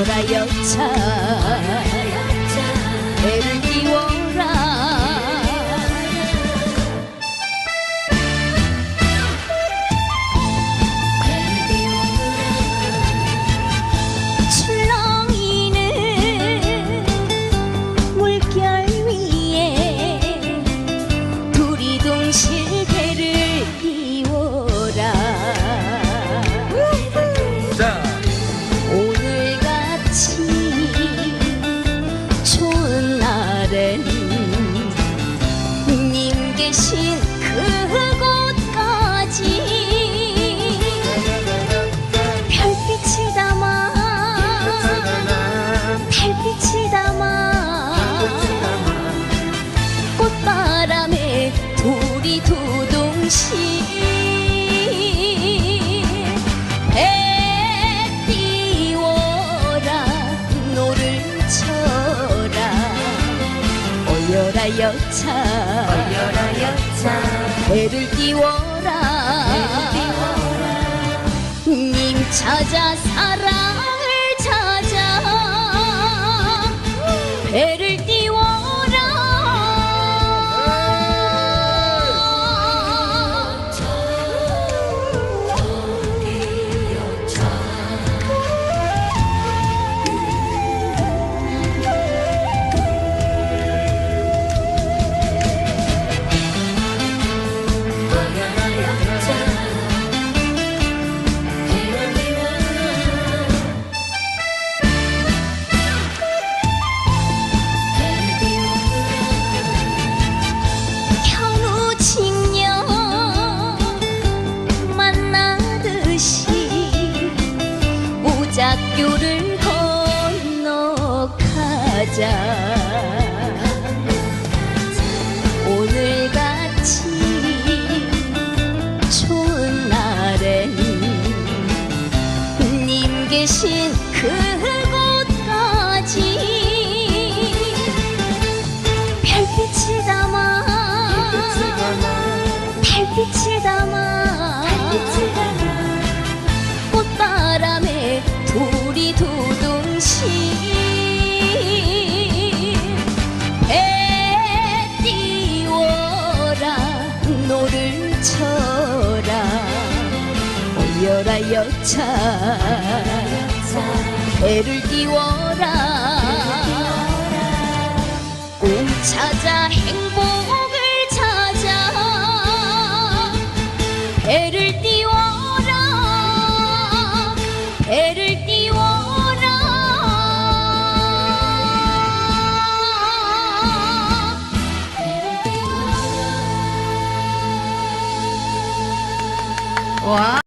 여라 여차. 그곳까지 별빛이 담아 별빛이 담아 꽃바람에 돌이 도동시 얼려라 여차. 얼려라 여차. 배를 띄워라. 님 찾아 사랑을 찾아. 배를 무작교를 건너 가자. 오늘같이 좋은 날엔 님 계신 그곳까지 별빛을 담아 달빛을 올려라 여차. 배를 띄워라. 꿈 찾아 행복을 찾아. 배를 띄워라. 배를 띄워라. 와